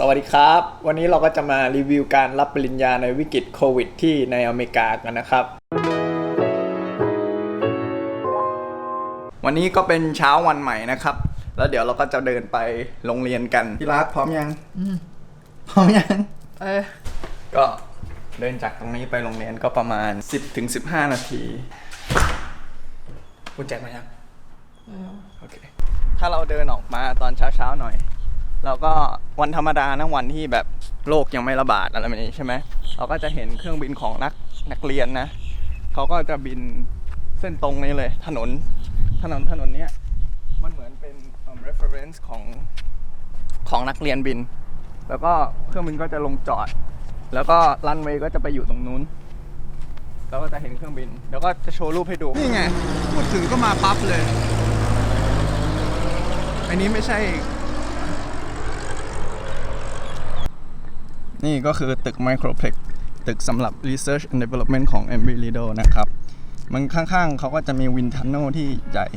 สวัสดีครับ วันนี้เราก็จะมารีวิวการรับปริญญาในวิกฤตโควิด ที่ในอเมริกากันนะครับ วันนี้ก็เป็นเช้าวันใหม่นะครับ แล้วเดี๋ยวเราก็จะเดินไปโรงเรียนกันพี่รักพร้อมยังพร้อมยังเออก็เดินจากตรงนี้ไปโรงเรียนก็ประมาณ 10ถึง15 นาทีกุญแจมายังโอเคถ้าเราเดินออกมาตอนเช้าๆหน่อย เราก็วันธรรมดานะวันที่แบบโรคยังไม่ระบาดอะไรแบบนี้ใช่ไหมเราก็จะเห็นเครื่องบินของนักนักเรียนนะเขาก็จะบินเส้นตรงนี้เลย ถนนถนนถนนเนี้ยมันเหมือนเป็น reference ของของนักเรียนบิน แล้วก็เครื่องบินก็จะลงจอด แล้วก็รันเวย์ก็จะไปอยู่ตรงนู้นแล้วก็จะเห็นเครื่องบินเดี๋ยวก็จะโชว์รูปให้ดู นี่ไงพูดถึงก็มาปั๊บเลย อันนี้ไม่ใช่ นี่ก็คือตึก Microplex ตึกสำหรับ Research and Development ของ m b Lido นะครับ มันข้างๆเขาก็จะมีวินทันโนที่ใหญ่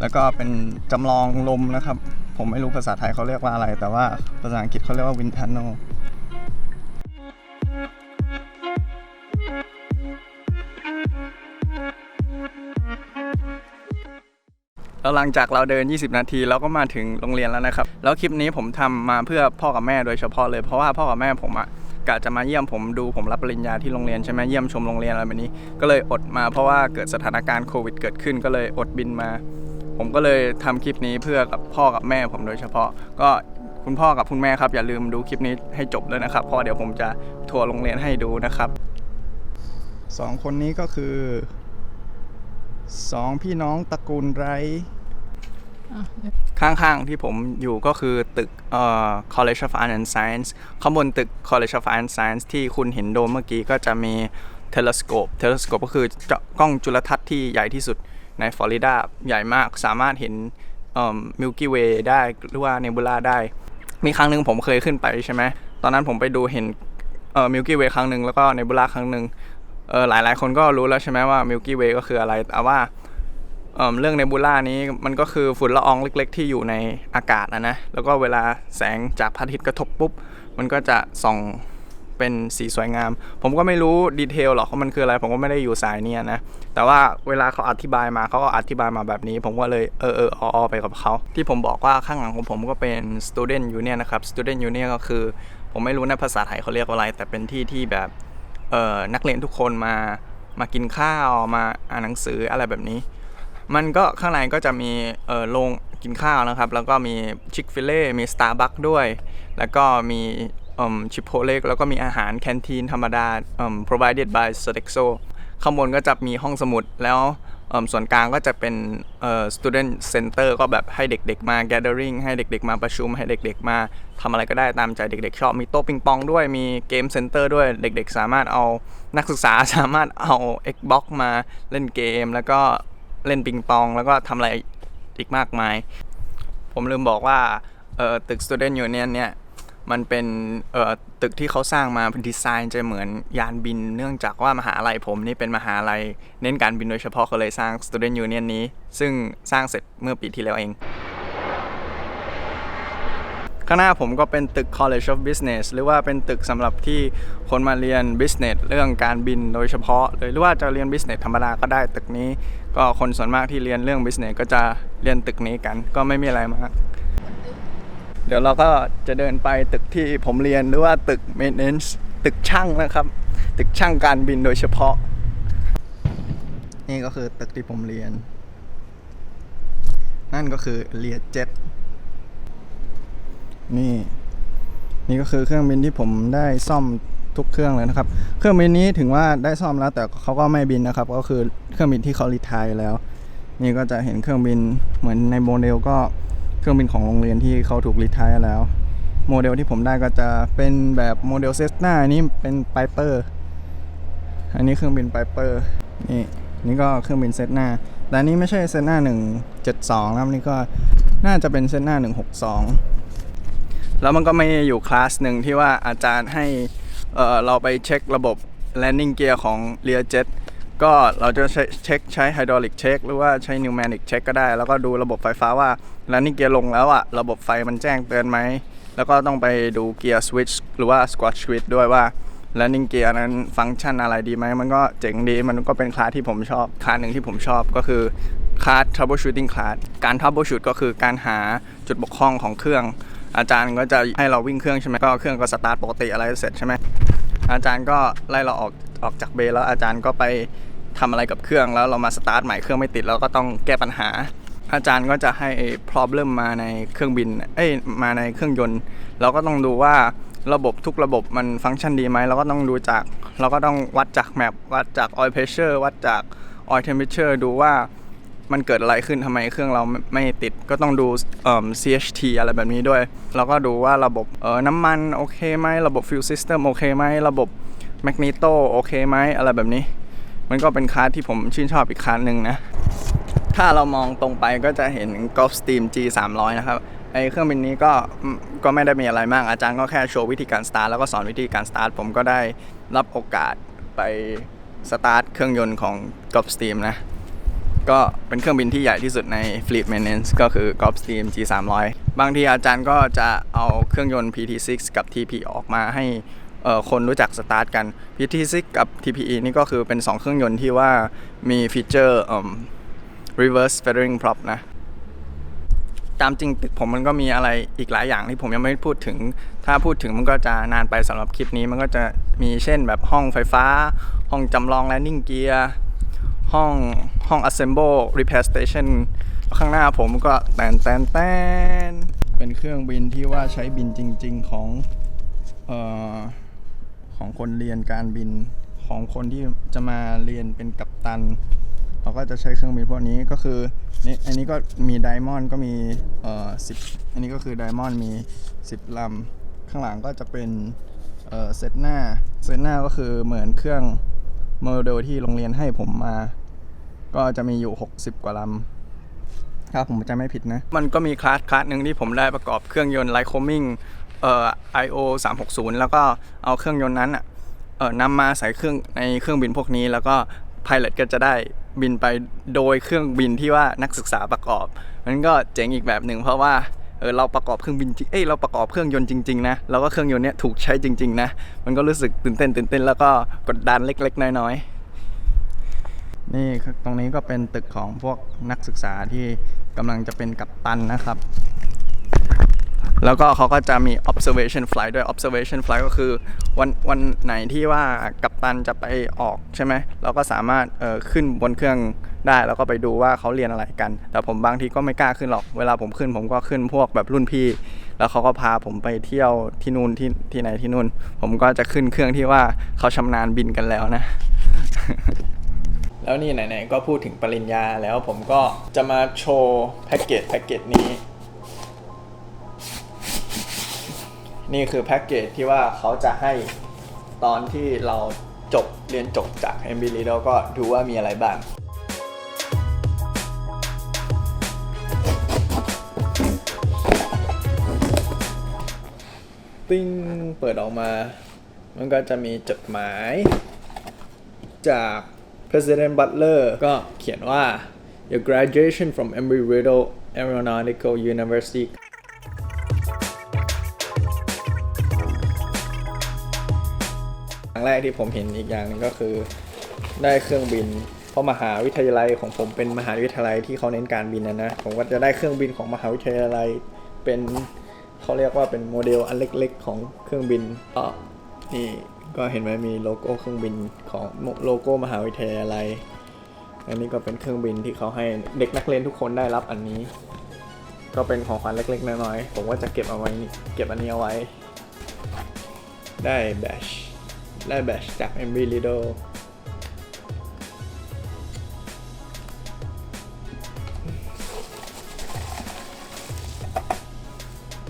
แล้วก็เป็นจำลองลมนะครับ ผมไม่รู้ภาษาไทยเขาเรียกว่าอะไร แต่ว่าภาษาอังกฤษเขาเรียกว่าวินทันโน แล้วหลังจากเราเดิน 20 นาทีเราก็มาถึงโรงเรียนแล้วนะครับ แล้วคลิปนี้ผมทำมาเพื่อพ่อกับแม่โดยเฉพาะเลยเพราะว่าพ่อกับแม่ผมอะกะจะมาเยี่ยมผมดูผมรับปริญญาที่โรงเรียนใช่ไหมเยี่ยมชมโรงเรียนอะไรแบบนี้ ก็เลยอดมาเพราะว่าเกิดสถานการณ์โควิดเกิดขึ้นก็เลยอดบินมา ผมก็เลยทำคลิปนี้เพื่อกับพ่อกับแม่ผมโดยเฉพาะ ก็คุณพ่อกับคุณแม่ครับอย่าลืมดูคลิปนี้ให้จบเลยนะครับเพราะเดี๋ยวผมจะทัวร์โรงเรียนให้ดูนะครับสองคนนี้ก็คือ สองพี่น้องตระกูลไรข้างๆที่ผมอยู่ก็คือตึกเอ่อ College of Art and Science ข้างบนตึก College of Art and Science ที่คุณเห็นโดมเมื่อกี้ก็จะมี Telescope Telescope ก็คือเจาะกล้องจุลทรรศน์ที่ใหญ่ที่สุดในฟลอริดาใหญ่มากสามารถเห็นเอ่อ Milky Way ได้หรือว่า Nebula ได้ มีครั้งหนึ่งผมเคยขึ้นไปใช่ไหมตอนนั้นผมไปดูเห็นเอ่อ Milky Way ครั้งหนึ่งแล้วก็ Nebula ครั้งหนึ่ง เออหลายๆคนก็รู้แล้วใช่ไหมว่า Milky Way ก็คืออะไร แต่ว่าเอิ่มเรื่องเนบูล่านี้มันก็คือฝุ่นละอองเล็ก ๆ ที่อยู่ในอากาศนะนะ แล้วก็เวลาแสงจากพระอาทิตย์กระทบปุ๊บ มันก็จะส่องเป็นสีสวยงาม ผมก็ไม่รู้ดีเทลหรอกว่ามันคืออะไร ผมก็ไม่ได้อยู่สายเนี้ยนะ แต่ว่าเวลาเขาอธิบายมาเขาก็อธิบายมาแบบนี้ ผมก็เลยเออเออออไปกับเขา ที่ผมบอกว่าข้างหลังของผมก็เป็น student union นะครับ student union ก็คือ ผมไม่รู้ในะภาษาไทยเขาเรียกว่าอะไร แต่เป็นที่ที่แบบ นักเรียนทุกคนมามากินข้าวมาอ่านหนังสืออะไรแบบนี้ มันก็ข้างในก็จะมีโรงกินข้าวนะครับ แล้วก็มีชิคฟิเล่มีสตาร์บัคด้วย แล้วก็มีชิปโพเล็กแล้วก็มีอาหารแคนทีนธรรมดาเอ่อ provided by Sodexo ข้างบนก็จะมีห้องสมุดแล้ว ส่วนกลางก็จะเป็น student center ก็แบบให้เด็ก ๆ มา gathering ให้เด็ก ๆ มาประชุม ให้เด็ก ๆ มาทำอะไรก็ได้ตามใจเด็ก ๆ ชอบ มีโต๊ะปิงปองด้วย มีเกมเซ็นเตอร์ด้วย เด็ก ๆ สามารถเอานักศึกษาสามารถเอา Xbox มาเล่นเกม แล้วก็เล่นปิงปอง แล้วก็ทำอะไรอีกมากมาย ผมลืมบอกว่าตึก Student Union เนี่ย มันเป็นเอ่อตึกที่เขาสร้างมาเป็นดีไซน์จะเหมือนยานบิน เนื่องจากว่ามหาลัยผมนี่เป็นมหาลัยเน้นการบินโดยเฉพาะเขาเลยสร้าง Student Union นี้ ซึ่งสร้างเสร็จเมื่อปีที่แล้วเอง ข้างหน้าผมก็เป็นตึก College of Business หรือว่าเป็นตึกสำหรับที่คนมาเรียน Business เรื่องการบินโดยเฉพาะเลยหรือว่าจะเรียน Business ธรรมดาก็ได้ตึกนี้ ก็คนส่วนมากที่เรียนเรื่อง Business ก็จะเรียนตึกนี้กัน ก็ไม่มีอะไรมาก เดี๋ยวเราก็จะเดินไปตึกที่ผมเรียนหรือว่าตึก maintenance ตึกช่างนะครับ ตึกช่างการบินโดยเฉพาะ นี่ก็คือตึกที่ผมเรียน นั่นก็คือเรียเจ็ตนี่ นี่ก็คือเครื่องบินที่ผมได้ซ่อมทุกเครื่องเลยนะครับ เครื่องบินนี้ถึงว่าได้ซ่อมแล้วแต่เขาก็ไม่บินนะครับ ก็คือเครื่องบินที่เขารีทายแล้ว นี่ก็จะเห็นเครื่องบินเหมือนในโมเดลก็ เครื่องบินของโรงเรียนที่เขาถูกรีทายแล้ว โมเดลที่ผมได้ก็จะเป็นแบบโมเดลเซสนาอันนี้เป็นไ i เปอร์อันนี้เครื่องบินไ i เปอร์นี่นี่ก็เครื่องบินเซตนาแต่อันนี้ไม่ใช่เซตหนา172นะครับนี่ก็น่าจะเป็นเซตหนา162 แล้วมันก็ไม่อยู่คลาสหนึ่งที่ว่าอาจารย์ให้เเราไปเช็คระบบ landing gear ของ Learjet ก็เราจะเช็คใช้ hydraulic check หรือว่าใช้ pneumatic check ก็ได้ แล้วก็ดูระบบไฟฟ้าว่า landing gear ลงแล้วอะระบบไฟมันแจ้งเตือนไหม แล้วก็ต้องไปดูเกียร์สวิตช์หรือว่าสควอตสวิตช์ด้วยว่า landing gear นั้นฟังก์ชันอะไรดีไหม มันก็เจ๋งดี มันก็เป็นคลาสที่ผมชอบ คลาสหนึ่งที่ผมชอบก็คือคลาส troubleshooting class การ troubleshoot ก็คือการหาจุดบกพร่องของเครื่อง อาจารย์ก็จะให้เราวิ่งเครื่องใช่ไหมก็เครื่องก็สตาร์ทปกติอะไรเสร็จใช่ไหมอาจารย์ก็ไล่เราออกออกจากเบรแล้วอาจารย์ก็ไป ทำอะไรกับเครื่องแล้วเรามาสตาร์ทใหม่เครื่องไม่ติดแล้วก็ต้องแก้ปัญหา อาจารย์ก็จะให้ problem มาในเครื่องบินเอ้ยมาในเครื่องยนต์ เราก็ต้องดูว่าระบบทุกระบบมันฟังก์ชันดีไหมเราก็ต้องดูจาก เราก็ต้องวัดจากแมปวัดจาก oil pressure วัดจาก oil temperature ดูว่ามันเกิดอะไรขึ้นทำไมเครื่องเราไม่ไมติดก็ต้องดูเอิ่ม CHT อะไรแบบนี้ด้วย แล้วก็ดูว่าระบบเออน้ำมันโอเคไหมระบบ fuel system โอเคไหมระบบแมกนีโตโอเคไหมอะไรแบบนี้ มันก็เป็นคาร์ดที่ผมชื่นชอบอีกคาร์ดหนึ่งนะ ถ้าเรามองตรงไปก็จะเห็น Gulf Steam G 3 0 0นะครับไอเครื่องบินนี้ก็ก็ไม่ได้มีอะไรมาก อาจารย์ก็แค่โชว์วิธีการสตาร์ทแล้วก็สอนวิธีการสตาร์ทผมก็ได้รับโอกาสไปสตาร์ทเครื่องยนต์ของ Gulf Steam นะ ก็เป็นเครื่องบินที่ใหญ่ที่สุดใน Fleet Maintenance ก็คือ Gulfstream G 3 0 0บางทีอาจารย์ก็จะเอาเครื่องยนต์ PT6 กับ TP ออกมาให้ คนรู้จักสตาร์ทกัน PT6 กับ TPE นี่ก็คือเป็น 2 เครื่องยนต์ที่ว่ามีฟีเจอร์ reverse feathering prop นะ ตามจริงตึกผมมันก็มีอะไรอีกหลายอย่างที่ผมยังไม่พูดถึง ถ้าพูดถึงมันก็จะนานไปสำหรับคลิปนี้ มันก็จะมีเช่นแบบห้องไฟฟ้า ห้องจำลอง landing gear ห้องห้อง assemble repair station ข้างหน้าผมก็แตนแตนแตนเป็นเครื่องบินที่ว่าใช้บินจริง ๆ ของเอ่อ ของคนเรียนการบินของคนที่จะมาเรียนเป็นกัปตันเราก็จะใช้เครื่องบินพวกนี้ก็คือนี่อันนี้ก็มีไดมอนด์ก็มีเอ่อสิบอันนี้ก็คือไดมอนด์มี 10ลำข้างหลังก็จะเป็นเอ่อเซตหน้าเซตหน้าก็คือเหมือนเครื่องโมเดลที่โรงเรียนให้ผมมา ก็จะมีอยู่ 60 กว่าลำถ้าผมจะไม่ผิดนะ มันก็มีคลาสคลาสหนึ่งที่ผมได้ประกอบเครื่องยนต์ไลโคมิง เอ่อ IO 360 แล้วก็เอาเครื่องยนต์นั้นอะเอ่อนำมาใส่เครื่องในเครื่องบินพวกนี้ แล้วก็ Pilot ก็จะได้บินไปโดยเครื่องบินที่ว่านักศึกษาประกอบมันก็เจ๋งอีกแบบหนึ่งเพราะว่าเออเราประกอบเครื่องบินจริงเอ้ยเราประกอบเครื่องยนต์จริงๆนะแล้วก็เครื่องยนต์เนี้ยถูกใช้จริง ๆ นะ มันก็รู้สึกตื่นเต้นตื่นเต้นแล้วก็กดดันเล็ก ๆ น้อยๆนี่ตรงนี้ก็เป็นตึกของพวกนักศึกษาที่กำลังจะเป็นกัปตันนะครับ แล้วก็เขาก็จะมี observation flight ด้วย observation flight ก็คือวันวันไหนที่ว่ากัปตันจะไปออกใช่ไหมเราก็สามารถเอ่อขึ้นบนเครื่องได้แล้วก็ไปดูว่าเขาเรียนอะไรกัน แต่ผมบางทีก็ไม่กล้าขึ้นหรอกเวลาผมขึ้นผมก็ขึ้นพวกแบบรุ่นพี่ แล้วเขาก็พาผมไปเที่ยวที่นู่นที่ที่ไหนที่นู่น ผมก็จะขึ้นเครื่องที่ว่าเขาชำนาญบินกันแล้วนะแล้วนี่ไหนๆก็พูดถึงปริญญาแล้วผมก็จะมาโชว์แพ็กเกจแพ็กเกจนี้ นี่คือแพ็กเกจที่ว่าเขาจะให้ตอนที่เราจบเรียนจบจาก m b แล้วก็ดูว่ามีอะไรบ้างปิ้งเปิดออกมา มันก็จะมีจดหมายจาก President Butler ก็เขียนว่า your graduation from Embry-Riddle Aeronautical University แรกที่ผมเห็นอีกอย่างหนึ่งก็คือ ได้เครื่องบิน เพราะมหาวิทยาลัยของผมเป็นมหาวิทยาลัยที่เขาเน้นการบินนะนะผมก็จะได้เครื่องบินของมหาวิทยาลัยเป็นเขาเรียกว่าเป็นโมเดลอันเล็กๆ ของเครื่องบินก็นี่ก็เห็นไหมมีโลโก้เครื่องบินของโลโก้มหาวิทยาลัย อันนี้ก็เป็นเครื่องบินที่เขาให้เด็กนักเรียนทุกคนได้รับอันนี้ ก็เป็นของขวัญเล็กๆน้อยๆผมก็จะเก็บเอาไว้เก็บอันนี้เอาไว้ ได้แบช ได้แบชจาก MV Lido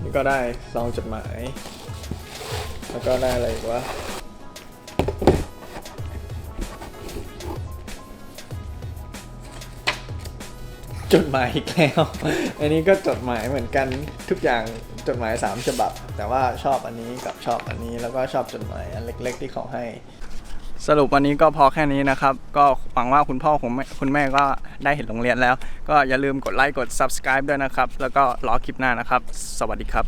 นี่ก็ได้ซองจดหมาย แล้วก็ได้อะไรอีกวะ จดหมายอีกแล้ว อันนี้ก็จดหมายเหมือนกันทุกอย่างจดหมายสามฉบับ แต่ว่าชอบอันนี้กับชอบอันนี้แล้วก็ชอบจดหมายอันเล็ก ๆ ที่เขาให้ สรุปวันนี้ก็พอแค่นี้นะครับ ก็หวังว่าคุณพ่อคุณแม่คุณแม่ก็ได้เห็นโรงเรียนแล้ว ก็อย่าลืมกดไลค์กด subscribe ด้วยนะครับ แล้วก็รอคลิปหน้านะครับ สวัสดีครับ